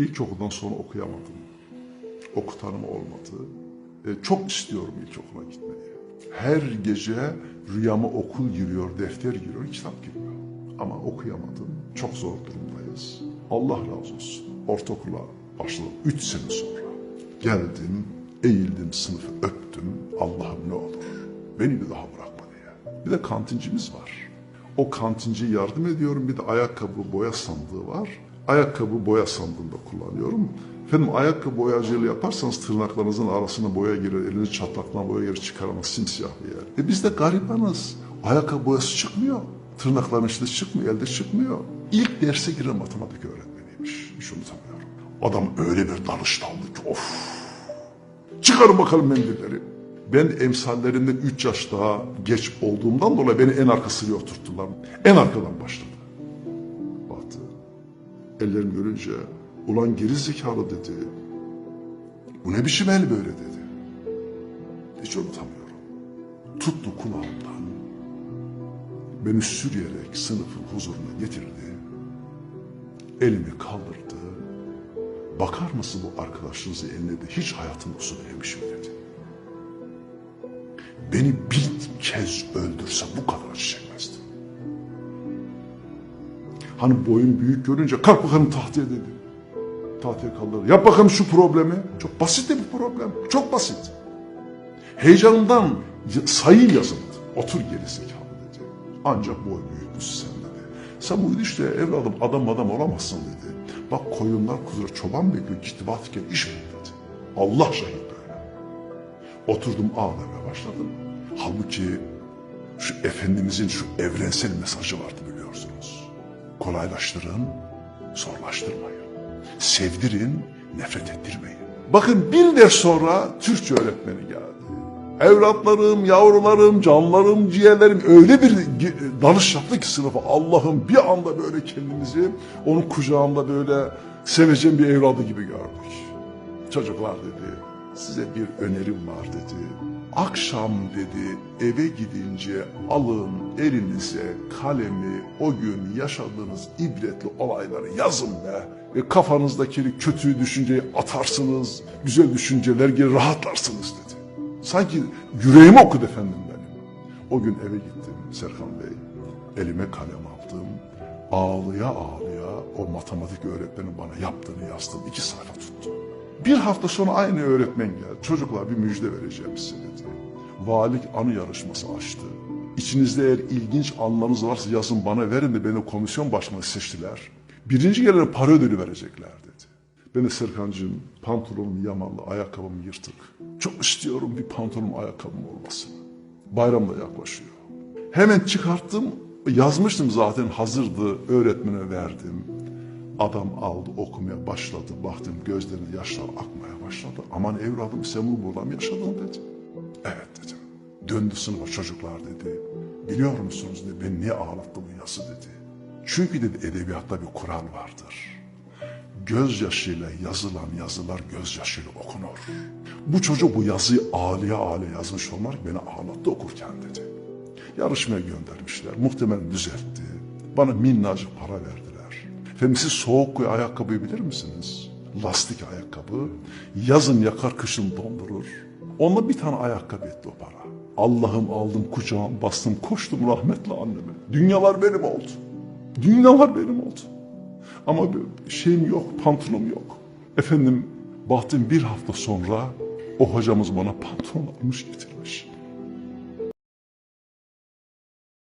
İlkokuldan sonra okuyamadım. Okutanım olmadı. E, çok istiyorum ilkokula gitmeyi. Her gece rüyama okul giriyor, defter giriyor, kitap giriyor. Ama okuyamadım. Çok zor durumdayız. Allah razı olsun. Ortaokula başladım. Üç sene sonra. Geldim, eğildim, sınıfı öptüm. Allah'ım ne olur. Beni bir daha bırakma diye. Bir de kantincimiz var. O kantinciye yardım ediyorum. Bir de ayakkabı boya sandığı var. Ayakkabı boya sandığında kullanıyorum. Efendim ayakkabı boyacılığı yaparsanız tırnaklarınızın arasına boya girer, eliniz çatlaklığına boya girer, çıkaramaz simsiyah bir yer. E biz de garibanız. Ayakkabı boyası çıkmıyor. Tırnakların içinde çıkmıyor, elde çıkmıyor. İlk derse giren matematik öğretmeniymiş. Hiç unutamıyorum. Adam öyle bir danıştandı ki of. Çıkarın bakalım mendilleri. Ben emsallerimden 3 yaş daha geç olduğumdan dolayı beni en arka sıraya oturttular. En arkadan başladı. Baktı. Ellerimi görünce ulan geri zekalı dedi. Bu ne biçim el böyle dedi. Hiç unutamıyorum. Tuttu kulağımdan. Beni sürüyerek sınıfın huzuruna getirdi. Elimi kaldırdı. Bakar mısın bu arkadaşınızın eline de hiç hayatımda su vermişim dedi. Beni bir kez öldürse bu kadar acı Hani boyun büyük görünce kalk bakalım tahtaya dedi. Tahtaya kaldır. Yap bakalım şu problemi. Çok basit de bir problem. Çok basit. Heyecanımdan y- sayı yazıldı. Otur geri zekalı dedi. Ancak boy büyütmüş sen dedi. Sen bu işte evladım adam adam olamazsın dedi. Bak koyunlar kuzular çoban bekliyor. Gittibat iken iş mi dedi. Allah şahit böyle. Oturdum ağlamaya başladım. Halbuki şu Efendimizin şu evrensel mesajı vardı biliyorsunuz. Kolaylaştırın, zorlaştırmayın. Sevdirin, nefret ettirmeyin. Bakın bir ders sonra Türkçe öğretmeni geldi. Evlatlarım, yavrularım, canlarım, ciğerlerim öyle bir dalış yaptı ki sınıfa Allah'ım bir anda böyle kendimizi onun kucağında böyle seveceğim bir evladı gibi gördük. Çocuklar dedi, size bir önerim var dedi. Akşam dedi eve gidince alın elinize kalemi o gün yaşadığınız ibretli olayları yazın be. Ve kafanızdaki kötü düşünceyi atarsınız, güzel düşünceler gelir rahatlarsınız dedi. Sanki yüreğimi okudu efendim benim. O gün eve gittim Serkan Bey. Elime kalem aldım. Ağlıya ağlıya o matematik öğretmenin bana yaptığını yazdım. İki sayfa tuttu. Bir hafta sonra aynı öğretmen geldi. Çocuklar bir müjde vereceğim size dedi. Valilik anı yarışması açtı. İçinizde eğer ilginç anlarınız varsa yazın bana verin de beni komisyon başkanı seçtiler. Birinci gelene para ödülü verecekler dedi. Ben de Serkan'cığım pantolonum yamalı, ayakkabım yırtık. Çok istiyorum bir pantolonum ayakkabım olmasını. Bayram da yaklaşıyor. Hemen çıkarttım, yazmıştım zaten hazırdı, öğretmene verdim. Adam aldı okumaya başladı, baktım gözlerinde yaşlar akmaya başladı. Aman evladım sen bunu burada mı yaşadın dedi. Evet dedim. Döndü sınıfa çocuklar dedi. Biliyor musunuz dedi, beni niye ağlattı bu yazı dedi. Çünkü dedi edebiyatta bir kural vardır gözyaşıyla yazılan yazılar gözyaşıyla okunur. Bu çocuk bu yazıyı ağlaya ağlaya yazmış olmak beni ağlattı okurken dedi. Yarışmaya göndermişler. Muhtemelen düzeltti. Bana minnacık para verdiler. Efendim siz soğuk ayakkabıyı bilir misiniz? Lastik ayakkabı. Yazın yakar kışın dondurur. Onunla bir tane ayakkabı etti o para. Allah'ım aldım kucağım bastım koştum rahmetli anneme. Dünyalar benim oldu. Dünyalar benim oldu. Ama şeyim yok, pantolonum yok. Efendim baktım bir hafta sonra o hocamız bana pantolon almış getirmiş.